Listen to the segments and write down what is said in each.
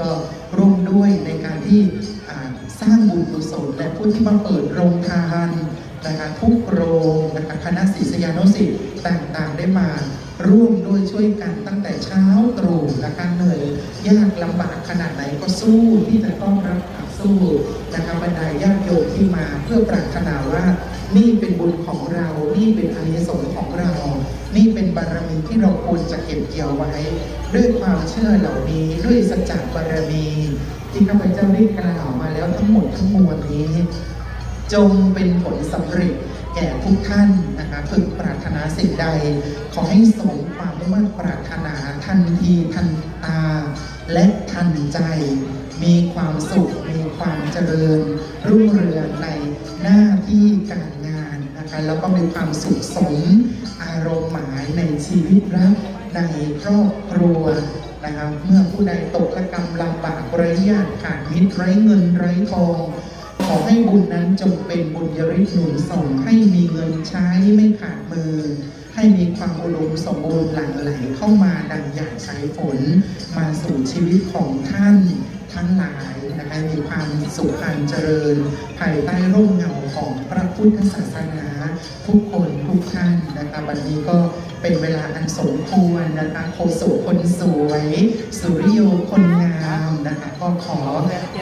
ก็ร่วมด้วยในการที่สร้างบุญกุศลและผู้ที่มาเปิดโรงทานนะคะทุกโรงนะคะคณะศิษยานุศิษย์ต่างๆได้มาร่วมด้วยช่วยกันตั้งแต่เช้าตรู่นะคะเหนื่อยยากลำบากขนาดไหนก็สู้ที่จะต้องรับ สู้นะคะบรรดาญาติโยมที่มาเพื่อปรารถนาว่านี่เป็นบุญของเรานี่เป็นอานิสงส์ของเรา นี่เป็นบารมีที่เราควรจะเก็บเกี่ยวไว้ ด้วยความเชื่อเหล่านี้ด้วยสัจจะบารมีที่ข้าพเจ้าได้กล่าวมาแล้วทั้งหมดทั้งมวลนี้ จงเป็นผลสำเร็จแก่ทุกท่านนะคะพึงปรารถนาสิ่งใด ขอให้สมความมุ่งมั่นปรารถนาทันทีทันตา และทันใจ มีความสุข มีความเจริญ รุ่งเรืองในหน้าที่การงานนะคะแล้วก็มีความสุขสมอารมณ์หมายในชีวิตรักในครอบครัวนะคะเมื่อผู้ใดตกระกรรมลำบากไร้ญาติขาดมิตรไร้เงินไร้ทองขอให้บุญนั้นจงเป็นบุญยริหนุนส่งให้มีเงินใช้ไม่ขาดมือ ให้มีความอุดมสมบูรณ์หลั่งไหลเข้ามาดังหยาดสายฝน มาสู่ชีวิตของท่าน ทั้งหลายนะคะมีความสุขความเจริญ ภายใต้ร่มเงาของพระพุทธศาสนาทุกคนทุกท่านนะคะวันนี้ก็เป็นเวลาอันสมควรนะคะโคสุคนสวย สุริโยคนงามนะคะก็ขอ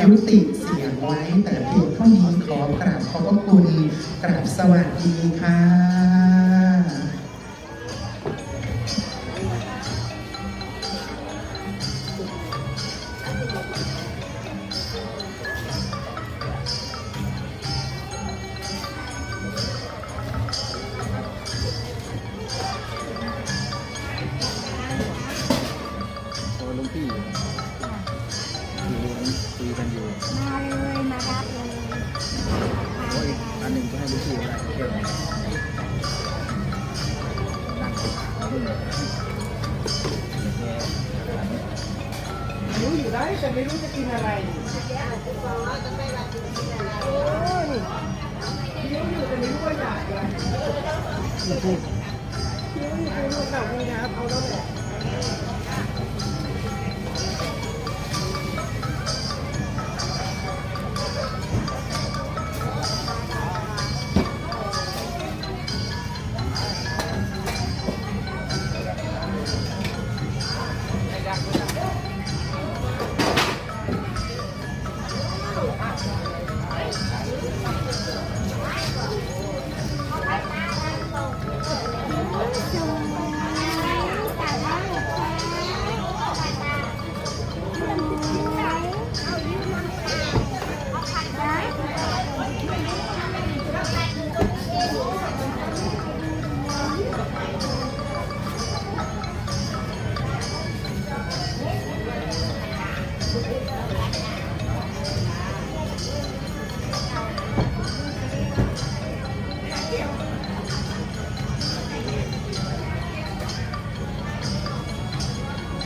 ยุติเสียงไว้ แต่เพียงเท่านี้ขอกราบขอบพระคุณกราบสวัสดีค่ะ โอ้ลุงพี่อยู่คุยกันอยู่มาเลยมารับเลยโอ้ยอันหนึ่งก็ให้ลุงพี่อะไรแก้วนั่งรุ่นแกรู้อยู่ได้แต่ไม่รู้จะกินอะไรโอ้ยรู้อยู่แต่ไม่รู้ว่าอยากอะไรรู้อยู่แต่รู้แบบนี้นะเอาแล้วแหละ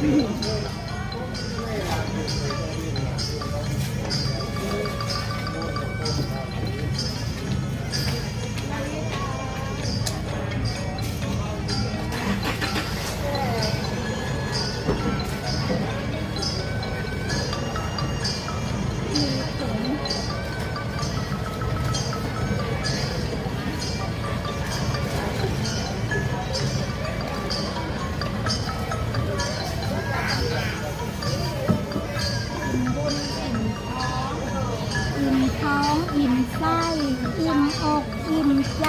ม อิ่มไส้อิ่มอกอิ่มใจ